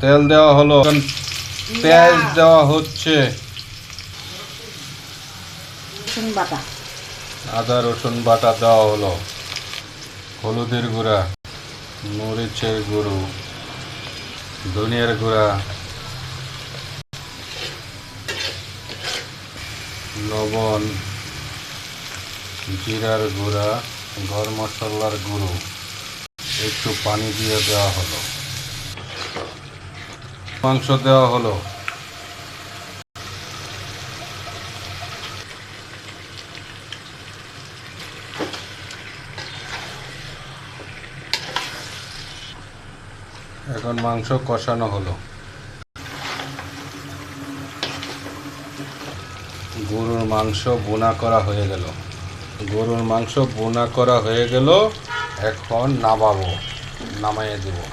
তেল দেওয়া হলো। পেঁয়াজ দেওয়া হচ্ছে। বাটা। আদা রসুন বাটা দেওয়া হলো। হলুদের গুঁড়া মরিচের গুঁড়ো ধনিয়ার গুঁড়া লবণ জিরার গুঁড়া গরম মশলার গুঁড়ো একটু পানি দিয়ে দেওয়া হলো। মাংস দেওয়া হলো। এখন মাংস কষানো হলো। গরুর মাংস বোনা করা হয়ে গেল। গরুর মাংস বোনা করা হয়ে গেল, এখন নামাবো, নামাইয়ে দেবো।